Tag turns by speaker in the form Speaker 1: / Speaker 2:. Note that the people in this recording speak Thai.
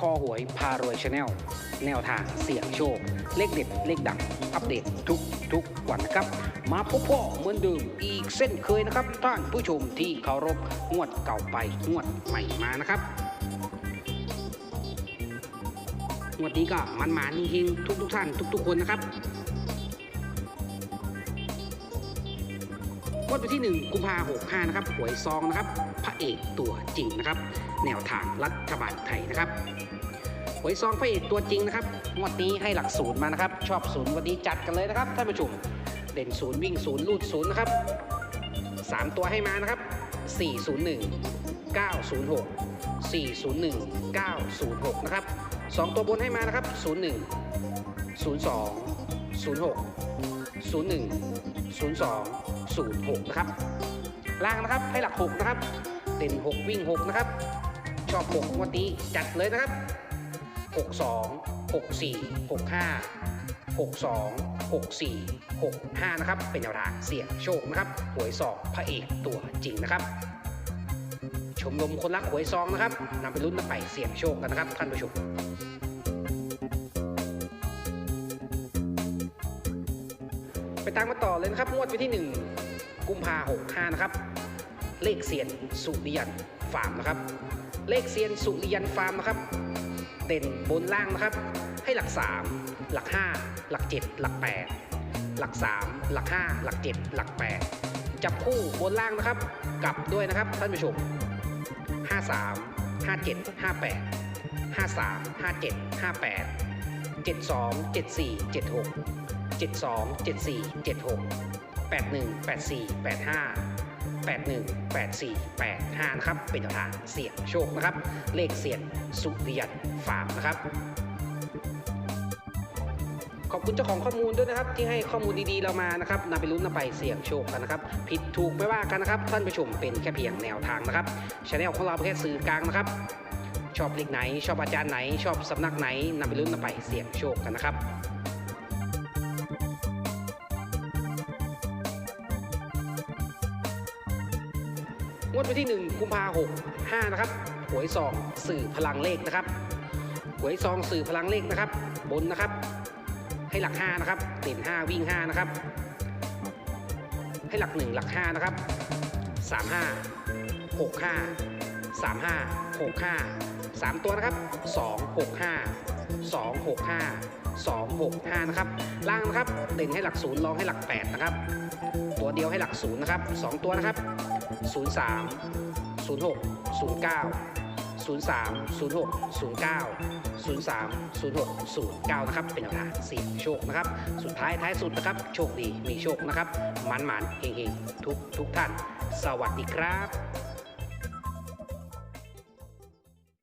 Speaker 1: คอหวยพารวยชาแนลแนวทางเสี่ยงโชค เลขเด็ด เลขดัง อัปเดตทุกทุกวันนะครับ มาพบพ่อเหมือนเดิมอีกเส้นเคยนะครับ ท่านผู้ชมที่เคารพงวดเก่าไปงวดใหม่มานะครับงวดนี้ก็มันมานิ่งๆทุกทุกท่านทุก ๆ คนนะครับ งวดวันที่ 1 กุมภาหกห้านะครับหวยซองนะครับพระเอกตัวจริงนะครับ แนวทางรัฐบาลไทยนะครับหวยซองพระเอกตัวจริงนะครับงวดนี้ให้หลักศูนย์มานะครับ ชอบศูนย์วันนี้จัดกันเลยนะครับท่านผู้ชมเด่นศูนย์วิ่งศูนย์ลูดศูนย์นะครับสามตัวให้มานะครับ 401 906 401 906 นะครับ 2 ตัวบนให้มานะครับ 01 02 06 01 02 06 นะครับ ล่างนะครับให้หลัก 6 นะครับ เด่น 6 วิ่ง 6 นะครับ ชอบ 6 วันนี้จัดเลยนะครับ 62 64 65 62 64 65 นะครับ เป็นแนวทางเสี่ยงโชคนะครับ หวยสอบพระเอกตัวจริงนะครับ ชมรมคนรักหวยซองนะครับนำไปลุ้นนำไปเสี่ยงโชคกันนะครับท่านผู้ชมไปตามมาต่อเลยนะครับงวดวันที่ 1 กุมภาหกห้านะครับ เลขเซียนสุริยันฟาร์มนะครับ เลขเซียนสุริยันฟาร์มนะครับ เด่นบนล่างนะครับ ให้หลัก 3 หลัก 5 หลัก 7 หลัก 8 หลัก 3 หลัก 5 หลัก 7 หลัก 8 จับคู่บนล่างนะครับ กลับด้วยนะครับท่านผู้ชม 53 57 58 53 57 58 72 74 76 72 74 76 81 84 85 81 84 85 นะครับ เป็นทางเสี่ยงโชคนะครับ เลขเสี่ยงสุริยันฟาร์มนะครับ ขอบคุณเจ้าของข้อมูลด้วยนะครับ ที่ให้ข้อมูลดีๆเรามานะครับนำไปลุ้นนำไปเสี่ยงโชคกันนะครับ ผิดถูกไม่ว่ากันนะครับท่านผู้ชมเป็นแค่เพียงแนวทางนะครับช anel ของเราเป็นแค่สื่อกลางนะครับ ชอบเลขไหน ชอบอาจารย์ไหน ชอบสำนักไหนนำไปลุ้นนำไปเสี่ยงโชคกันนะครับงวดวันที่ 1 กุมภาหกห้านะครับหวยซองสื่อพลังเลขนะครับหวยซองสื่อพลังเลขนะครับ บนนะครับ ให้หลัก 5 นะครับเด่น5 วิ่ง 5 นะครับ ให้หลัก 1 หลัก 5 นะครับ 35 65 35 65 3 ตัวนะครับ 2 65 2 65 2 65 นะครับ ล่างนะครับเด่นให้หลัก0รองให้หลัก 8 นะครับ ตัวเดียวให้หลัก0นะครับ 2 ตัวนะครับ 03 06 09 03 06 09 03 06 09 นะครับ เป็นแนวทางเสี่ยงโชคนะครับ สุดท้ายท้ายสุดนะครับ โชคดีมีโชคนะครับมันหมันๆเฮงๆทุกทุกท่าน สวัสดีครับ